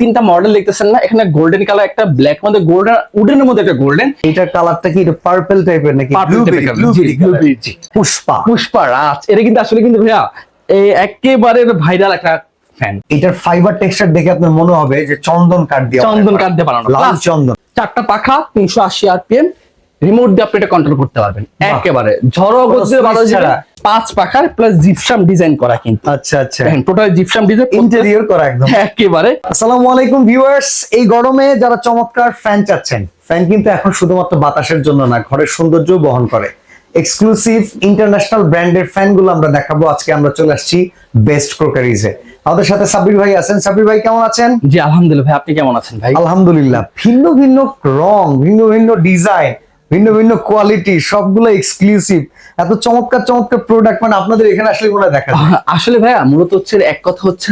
তিনটা মডেল দেখতেছেন না? এখানে গোল্ডেন কালার একটা ব্ল্যাক মধ্যে গোল্ডেন উডেনের মধ্যে একটা গোল্ডেন এটার কালারটা কি? এটা পার্পল টাইপের নাকি? পুষ্পা। পুষ্পা রাজ। এটা কিন্তু আসলে কিন্তু ভাইয়া এই একেবারে ভাইরাল একটা ফ্যান এটার ফাইবার টেক্সচার দেখে আপনার মনে হবে যে চন্দন কাঠ দিয়ে চন্দন কাঠ দিয়ে বানানো। লাল চন্দন। চারটা পাখা তিনশো আশি আরপিএম রিমোট দিয়ে আপনি এটা কন্ট্রোল করতে পারবেন। একেবারে। ঝড়ো গতিতে বাতাস। পাঁচ পাখার প্লাস জিপসাম ডিজাইন করা কিন্তু। আচ্ছা আচ্ছা। টোটাল জিপসাম ডিজাইন ইন্টেরিয়র করা একদম। একেবারে। আসসালামু আলাইকুম ভিউয়ার্স এই গরমে যারা চমৎকার ফ্যান চাচ্ছেন ফ্যান কিন্তু এখন শুধুমাত্র বাতাসের জন্য না ঘরের সৌন্দর্য বহন করে। এক্সক্লুসিভ ইন্টারন্যাশনাল ব্র্যান্ডের ফ্যানগুলো আমরা দেখাবো। আজকে আমরা চলে আসছি বেস্ট ক্রোকারিজে আমাদের সাথে সাবির ভাই আছেন। সাবির ভাই কেমন আছেন? জি আলহামদুলিল্লাহ ভাই আপনি কেমন আছেন ভাই? আলহামদুলিল্লাহ ভিন্ন ভিন্ন রং ভিন্ন ভিন্ন ডিজাইন ভিন্ন ভিন্ন কোয়ালিটি সবগুলো এক্সক্লুসিভ এত চমৎকার চমৎকার প্রোডাক্ট মানে আপনাদের এখানে আসলে কোনো দেখা আসলে ভাইয়া মূলত হচ্ছে এক কথা হচ্ছে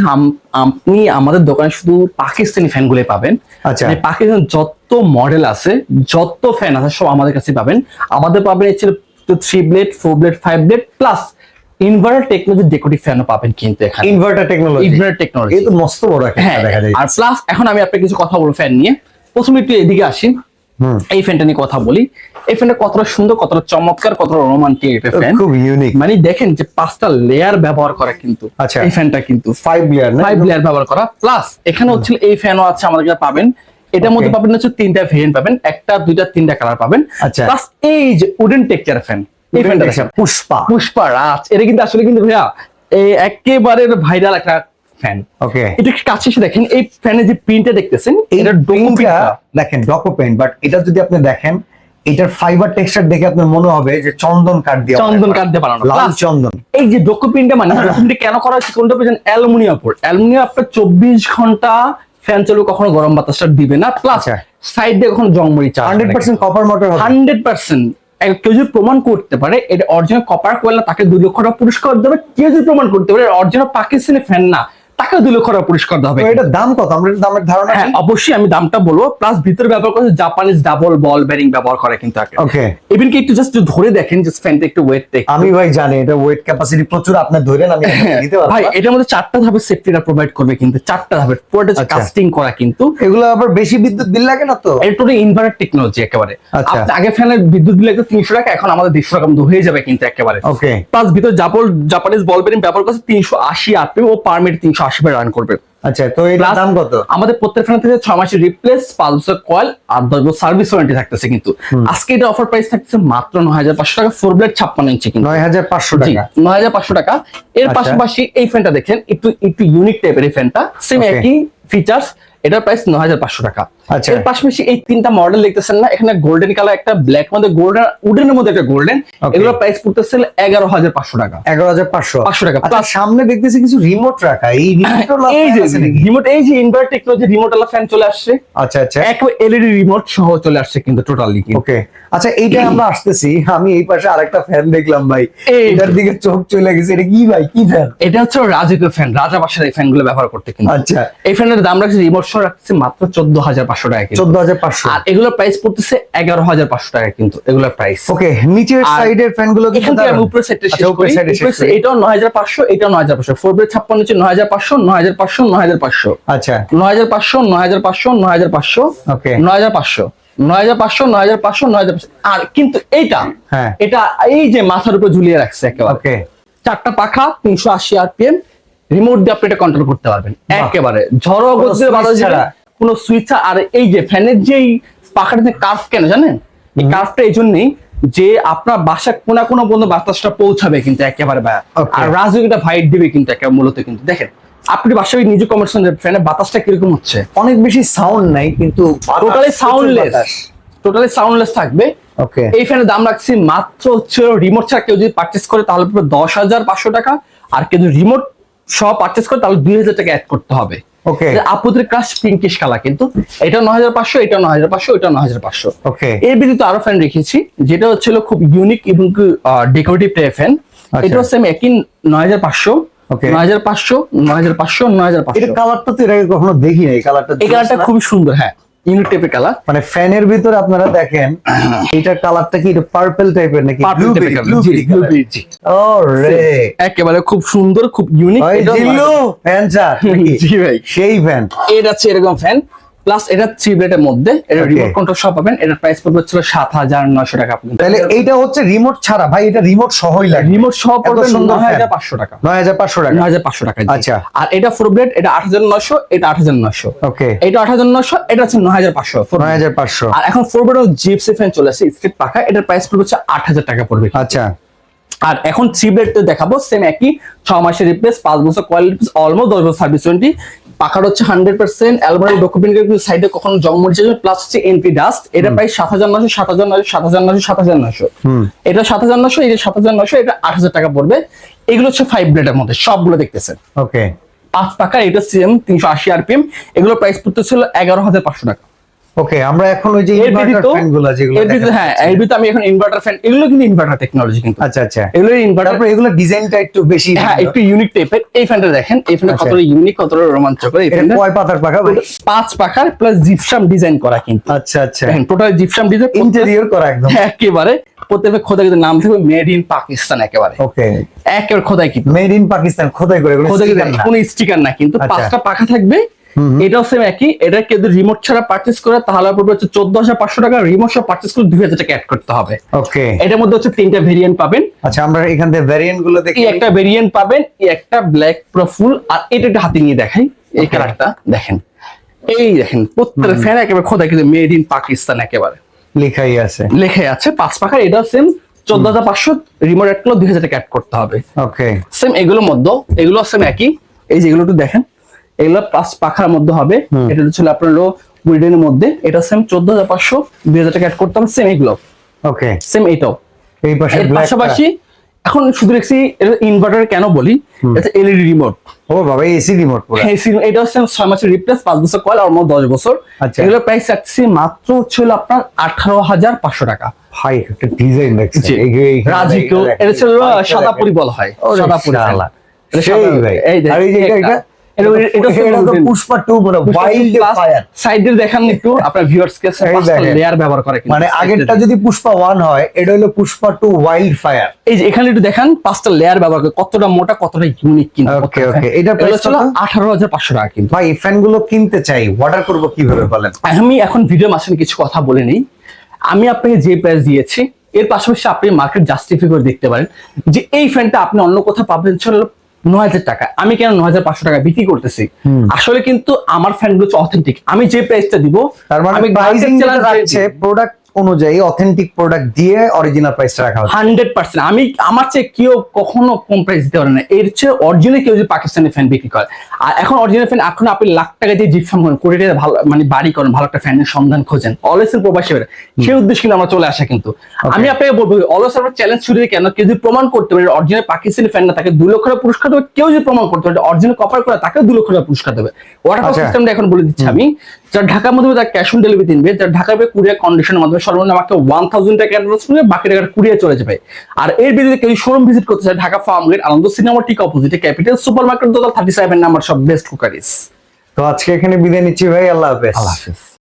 আপনি আমাদের দোকানে শুধু পাকিস্তানি ফ্যানগুলো পাবেন। আচ্ছা। মানে পাকিস্তান যত মডেল আছে যত ফ্যান আছে সব আমাদের কাছে পাবেন। আমাদের পাবেন হচ্ছে three blade four blade five blade plus inverter technology decorative ফ্যানও পাবেন কিন্তু এখানে। ইনভার্টার টেকনোলজি ইনভার্টার টেকনোলজি তো মস্ত বড় একটা হ্যাঁ দেখা যায়। আর প্লাস এখন আমি আপনাকে কিছু কথা বলব ফ্যান নিয়ে। প্রথমে একটু এদিকে আসি। এই ফ্যানটা নিয়ে কথা বলি। এই ফ্যানটা কতটা সুন্দর কতটা চমৎকার কতটা রোমান্টিক একটা ফ্যান খুব ইউনিক মানে দেখেন যে পাঁচটা লেয়ার ব্যবহার করা কিন্তু আচ্ছা। এই ফ্যানটা কিন্তু। ফাইভ লেয়ার না? ফাইভ লেয়ার ব্যবহার করা। প্লাস এখানে হচ্ছে এই ফ্যানও আছে আমাদের কাছে পাবেন। এটার মধ্যে পাবেন হচ্ছে তিনটা ভেরিয়েন্ট পাবেন। একটা দুইটা তিনটা কালার পাবেন। আচ্ছা। প্লাস এই যে উডেন টেকচার ফ্যান এই ফ্যানটা পুষ্পা। পুষ্পা রাজ। এটা কিন্তু আসলে কিন্তু ভাইয়া এই একেবারে ভাইরাল একটা ফ্যান ওকে এটা কাছে এসে দেখেন এই ফ্যানের যে প্রিন্টটা দেখতেছেন এটা দেখেন বাট এটা যদি আপনি দেখেন এটার ফাইবার টেক্সচার দেখে আপনার মনে হবে যে চন্দন কাঠ দিয়ে চন্দন কাঠ দিয়ে বানানো। লাল চন্দন। এই যে মানে কেন করা হচ্ছে কোনটা অ্যালুমিনিয়াম অ্যালুমিনিয়াম আপনার চব্বিশ ঘণ্টা ফ্যান চালু কখনো গরম বাতাসটা দিবে না। প্লাস আচ্ছা। সাইড দিয়ে কখনো জংমরি charge hundred percent copper motor হবে। Hundred percent. কেউ যদি প্রমাণ করতে পারে এটা অরিজিনাল কপার কোয়েল না তাকে দুই লক্ষ টাকা পুরস্কার দেবে। কেউ যদি প্রমাণ করতে পারে অরিজিনাল পাকিস্তানি ফ্যান না। টাকা দুই লক্ষ টাকা পুরস্কার হবে। এটা দাম কত? আমরা দামের ধারণা হ্যাঁ অবশ্যই আমি দামটা বলব। প্লাস ভিতরে ব্যবহার করে জাপানিজ ডাবল বল ব্যারিং ব্যবহার করে কিন্তু ওকে ইভেন কি একটু জাস্ট ধরে দেখেন যে ফ্যানটা একটু ওয়েট দেখ আমি ভাই জানি এটা ওয়েট ক্যাপাসিটি প্রচুর আপনি ধরেন আমি হ্যাঁ, হ্যাঁ। দিতে পারব। ভাই এটার মধ্যে চারটা ধাপের সেফটিটা প্রোভাইড করবে কিন্তু চারটা ধাপের। পুরোটা কাস্টিং আচ্ছা। করা কিন্তু। এগুলো আবার বেশি বিদ্যুৎ বিল লাগে না তো? এটা পুরো ইনভার্টার টেকনোলজি একেবারে। আচ্ছা। আপনি আগে ফ্যানের বিদ্যুৎ বিল লাগতো 300 টাকা এখন আমাদের 200 টাকা হয়ে যাবে কিন্তু একেবারে। ওকে প্লাস ভিতরে জাপল জাপানিজ বল ব্যারিং ব্যবহার করছে 380 আরপিএম ও পার মিনিট 300 সাতশো রান করবে। আচ্ছা তো দাম কত? আমাদের প্রত্যেক থেকে ছয় মাসের রিপ্লেস কয়েল আর দশ সার্ভিস ওয়ারেন্টি থাকতেছে কিন্তু। আজকে এটা অফার প্রাইস থাকতেছে মাত্র নয় হাজার পাঁচশো টাকা ফোর ব্লেড ছাপ্পান্ন ইঞ্চি কিন্তু। নয় হাজার পাঁচশো টাকা। নয় হাজার পাঁচশো টাকা। এর আচ্ছা। পাশাপাশি এই ফ্যানটা দেখেন একটু একটু ইউনিক টাইপের এই ফ্যানটা। সেম একই ফিচার্স এটার প্রাইস নয় হাজার পাঁচশো টাকা। আচ্ছা। এর পাশাপাশি এই তিনটা মডেল দেখতেছেন না? এখানে গোল্ডেন কালার একটা ব্ল্যাক মধ্যে গোল্ডেন উডেনের মধ্যে একটা গোল্ডেন. এগুলোর প্রাইস পড়তেছে এগারো হাজার পাঁচশো টাকা। এগারো হাজার পাঁচশো। 500 টাকা। আচ্ছা সামনে দেখতেছি কিছু রিমোট রাখা। এই রিমোট এই যে রিমোট এই যে ইনভার্টার টেকনোলজি রিমোট আলা ফ্যান চলে আসছে। আচ্ছা আচ্ছা। একবার এলইডি রিমোট সহ চলে আসছে কিন্তু টোটালি ওকে আচ্ছা এইটা আমরা আসতেছি। আমি এই পাশে আরেকটা ফ্যান দেখলাম ভাই। এটার দিকে চোখ চলে গেছে। এটা কি ভাই? কি ফ্যান এটা হচ্ছে রাজকীয় ফ্যান রাজা বাসার এই ফ্যানগুলো ব্যবহার করতে কিন্তু। আচ্ছা। এই ফ্যানের দাম রাখছে রিমোট সহ রাখছে মাত্র চোদ্দ হাজার পাঁচশো টাকা চোদ্দ হাজার পাঁচশো আর এগুলোর প্রাইস পড়তেছে এগারো হাজার পাঁচশো টাকা কিন্তু এগুলোর প্রাইস ওকে নিচের সাইডের ফ্যানগুলো আমি সেটটা শেষ আচ্ছা, করি করি। এটাও নয় হাজার পাঁচশো এটাও নয় হাজার পাঁচশো ফোর ছাপ্পান্ন হচ্ছে নয় হাজার পাঁচশো নয় হাজার পাঁচশো নয় হাজার পাঁচশো আচ্ছা নয় হাজার পাঁচশো নয় হাজার পাঁচশো নয় হাজার পাঁচশো Okay. নয় হাজার পাঁচশো নয় হাজার পাঁচশো নয় হাজার পাঁচশো নয় হাজার পাঁচশো আর কিন্তু এইটা হ্যাঁ। এটা এই যে মাথার উপর ঝুলিয়ে রাখছে একেবারে ওকে চারটা পাখা তিনশো আশি আরপিএম রিমোট দিয়ে আপনি এটা কন্ট্রোল করতে পারবেন একেবারে ঝড়ো গতিতে বাতাস ছাড়া? কোনো সুইচ আর এই যে ফ্যানের যেই পাখাটাতে কার্ভ কেন জানেন? এই কার্ভটা এই জন্যই যে আপনার বাসা কোনা কোনো পর্যন্ত বাতাসটা পৌঁছাবে কিন্তু একেবারে আর রাজযোগীটা ভাইট দিবে কিন্তু একেবারে মূলত কিন্তু। দেখেন আপনি বাসায় নিজে কমার্শন ফ্যানের বাতাসটা কীরকম হচ্ছে? অনেক বেশি সাউন্ড নাই কিন্তু টোটালি সাউন্ডলেস টোটালি সাউন্ডলেস থাকবে। ওকে এই ফ্যানের দাম রাখছি মাত্র হচ্ছে রিমোট ছাড়া কেউ যদি পার্চেস করে তাহলে পুরো দশ হাজার পাঁচশো টাকা। আর কেউ যদি রিমোট সহ পার্চেস করে তাহলে দুই হাজার টাকা অ্যাড করতে হবে। ওকে আপুদের কাজ পিঙ্কিশ কালা কিন্তু। এটা নয় হাজার পাঁচশো এটা নয় হাজার পাঁচশো এটা নয় হাজার পাঁচশো। ওকে এর ব্যতীত আরও ফ্যান রেখেছি যেটা হচ্ছিল খুব ইউনিক এবং ডেকোরেটিভ টাইপ ফ্যান। এটা হচ্ছে আমি একই নয় হাজার পাঁচশো. নয় হাজার পাঁচশো নয় হাজার পাঁচশো নয় হাজার পাঁচশো। কালারটা তো এর আগে কখনো দেখি নাই কালারটা এই কালারটা খুবই সুন্দর হ্যাঁ। ইউনিক টাইপের কালার। মানে ফ্যানের ভিতরে আপনারা দেখেন এটার কালারটা কি এটা পার্পল টাইপের নাকি? পার্পল টাইপের জি, ও রে একেবারে খুব সুন্দর খুব ইউনিক জিল্লু ফ্যান চার জি ভাই। সেই ফ্যান এটা হচ্ছে এরকম ফ্যান প্লাস এটা থ্রি ব্লেডের মধ্যে এটা রিমোট কন্ট্রোল পাবেন এটার প্রাইস পড়বে হচ্ছিল সাত হাজার নয়শো টাকা পর্যন্ত। তাহলে এইটা হচ্ছে রিমোট ছাড়া ভাই এটা রিমোট সহই লাগে রিমোট সহ পড়বে নয়। হাজার পাঁচশো টাকা। নয় হাজার পাঁচশো টাকা। নয় হাজার পাঁচশো টাকা আচ্ছা। আর এটা ফোর ব্লেড এটা আট হাজার নয়শো এটা আট হাজার নয়শো। ওকে এটা আট হাজার নয়শো এটা হচ্ছে নয় হাজার পাঁচশো। নয় হাজার পাঁচশো। আর এখন ফোর ব্লেড জিপসি ফ্যান চলে আসছে স্ট্রিট পাখা এটার প্রাইস পড়বে হচ্ছে আট হাজার টাকা পড়বে। আচ্ছা। আর এখন থ্রি ব্লেড দেখাবো সেম একই ছ মাসের রিপ্লেস পাঁচ বছর কোয়ালিটি অলমোস্ট দশ বছর সার্ভিস ওয়ারেন্টি পাখার হচ্ছে হান্ড্রেড পার্সেন্ট অ্যালমারি ডকুমেন্ট কিন্তু সাইডে কখনো জং মরিচে প্লাস হচ্ছে এনপি ডাস্ট এটা প্রায় সাত হাজার নশো সাত হাজার নশো সাত হাজার নশো সাত হাজার নশো এটা সাত হাজার নশো এটা সাত হাজার নশো এটা আট হাজার টাকা পড়বে। এগুলো হচ্ছে ফাইভ ব্লেডের মধ্যে সবগুলো দেখতেছেন। ওকে পাঁচ টাকা এটা সিএম তিনশো আশি আরপিএম এগুলো প্রাইস পড়তেছিল এগারো হাজার পাঁচশো টাকা। ওকে আমরা এখন ওই যে ইনভার্টার ফ্যানগুলো যেগুলো এর হ্যাঁ এর আমি এখন ইনভার্টার ফ্যান এগুলো কিন্তু ইনভার্টার টেকনোলজি কিন্তু। আচ্ছা আচ্ছা। এগুলো ইনভার্টার তারপরে এগুলো ডিজাইনটা একটু বেশি হ্যাঁ একটু ইউনিক টাইপের এই ফ্যানটা দেখেন এই ফ্যানটা আচ্ছা। কতটা ইউনিক কতটা রোমাঞ্চকর এই ফ্যানটা কয় পাতার ভাই? পাঁচ পাখার প্লাস জিপসাম ডিজাইন করা কিন্তু। আচ্ছা আচ্ছা। দেখেন টোটাল জিপসাম ডিজাইন ইন্টেরিয়র করা একদম। একেবারে। প্রত্যেকের খোদা কিন্তু নাম থাকবে মেড ইন পাকিস্তান একেবারে। ওকে একেবারে খোদাই কিন্তু। মেড ইন পাকিস্তান খোদাই করে খোদাই। কোনো স্টিকার না কিন্তু। আচ্ছা। পাঁচটা পাখা থাকবে এটাও সেম একই। এটা কেউ রিমোট ছাড়া পারচেস করে তাহলে পড়বে হচ্ছে চোদ্দ হাজার পাঁচশো টাকা রিমোট সহ পারচেস করে দুই হাজার টাকা অ্যাড করতে হবে। ওকে। এটার মধ্যে হচ্ছে তিনটা ভেরিয়েন্ট পাবেন। আচ্ছা আমরা এখান থেকে ভ্যারিয়েন্টগুলো দেখি। এই একটা ভেরিয়েন্ট পাবেন একটা ব্ল্যাক পুরো ফুল আর এটা একটা হাতে নিয়ে দেখাই এই কালারটা দেখেন। এই দেখেন প্রত্যেকটা ফ্যান একেবারে খোদা কিন্তু মেড ইন পাকিস্তান একেবারে। লেখাই আছে। লেখে আছে পাঁচ পাখার এটা সেম চোদ্দ হাজার পাঁচশো রিমোট অ্যাড করলে দুই হাজার টাকা অ্যাড করতে হবে। ওকে। সেম এগুলোর মধ্যে এগুলো সেম একই। এই যে এগুলো একটু দেখেন এগুলো পাঁচ পাখার মধ্যে হবে। এটা হচ্ছে আপনার উইডেনের মধ্যে। এটা সেম চোদ্দ হাজার পাঁচশো দুই হাজার টাকা অ্যাড করতে হবে সেম এগুলো। ওকে সেম এইটাও। এই পাশে পাশাপাশি এখন শুধু দেখছি ইনভার্টার কেন বলি? এটা এলইডি রিমোট ও বাবা এসি রিমোট পুরো। হ্যাঁ এটা হচ্ছে ছয় মাসের রিপ্লেস পাঁচ বছর কয়েল আর মোট দশ বছর। আচ্ছা। এগুলোর প্রাইস রাখছি মাত্র ছিল আপনার আঠারো হাজার পাঁচশো টাকা। ভাই একটা ডিজাইন দেখছি। জি। রাজিকো এটা হলো সাদাপুরি বলা হয়। সাদাপুরি ভাই। এই যে এটা- একটা- এটা- এটা- এটা হচ্ছে এটা তো wooden। Pushpa two wild fire সাইডে দেখান একটু আপনার ভিউয়ার্স কে লেয়ার ব্যবহার করে মানে আগেরটা যদি পুষ্পা ওয়ান হয় এটা হলো পুষ্পা টু ওয়াইল্ড ফায়ার এই যে এখানে একটু দেখান পাঁচটা লেয়ার ব্যবহার করে কতটা মোটা কতটা ইউনিক কিন্তু. এটা ছিল টাকা কিন্তু। ভাই এই ফ্যানগুলো কিনতে চাই অর্ডার করব কীভাবে বলেন? আমি এখন ভিডিও মাঝখানে কিছু কথা বলে নেই। আমি আপনাকে যে প্রাইস দিয়েছি এর পাশাপাশি আপনি মার্কেট জাস্টিফাই করে দেখতে পারেন যে এই ফ্যানটা আপনি অন্য কোথাও পাবেন নয় হাজার টাকা আমি কেন নয় হাজার পাঁচশো টাকা বিক্রি করতেছি? আসলে কিন্তু আমার ফ্যানগুলো অথেন্টিক আমি যে প্রাইসটা দিব তার মানে আমি প্রোডাক্ট অনুযায়ী অথেন্টিক প্রোডাক্ট দিয়ে অরিজিনাল প্রাইসটা রাখা হচ্ছে। Hundred percent. আমি আমার চেয়ে কেউ কখনো কম প্রাইস দিতে পারে না। এর চেয়ে অরিজিনাল কেউ যদি পাকিস্তানি ফ্যান বিক্রি করে। আর এখন অরিজিনাল ফ্যান এখন আপনি লাখ টাকা দিয়ে জিপসাম করেন কোটি টাকা ভালো মানে বাড়ি করেন ভালো একটা ফ্যানের সন্ধান খোঁজেন। অলওয়েজ প্রবাসী হয়ে সেই উদ্দেশ্যে কিন্তু আমরা চলে আসা কিন্তু। আমি আপনাকে বলব অলওয়েজ আমরা চ্যালেঞ্জ শুরু কেন? কেউ যদি প্রমাণ করতে পারে অরিজিনাল পাকিস্তানি ফ্যান না তাকে দু লক্ষ টাকা পুরস্কার দেবে। কেউ যদি প্রমাণ করতে পারে অরিজিনাল কপার করে তাকেও দু লক্ষ টাকা পুরস্কার দেবে। ওয়াটার আচ্ছা। সিস্টেমটা এখন বলে দিচ্ছি আমি। যারা ঢাকার মধ্যে তার ক্যাশ অন ডেলিভারি দিনবে যারা ঢাকার কুরিয়ার কন্ডিশনের মাধ্যমে সর্বনিম্ন আমাকে ওয়ান থাউজেন্ড টাকা অ্যাডভান্স করবে বাকি টাকা কুরিয়ার চলে যাবে। আর এর বিরুদ্ধে কেউ শোরুম ভিজিট করতে চায় Dhaka Farm Gate Ananda cinema ঠিক অপোজিটে ক্যাপিটাল সুপার মার্কেট দোকান থার্টি সেভেন নাম্বার সব বেস্ট কুকারিস তো আজকে এখানে বিদায় নিচ্ছি ভাই আল্লাহ হাফেজ। আল্লাহ হাফিজ।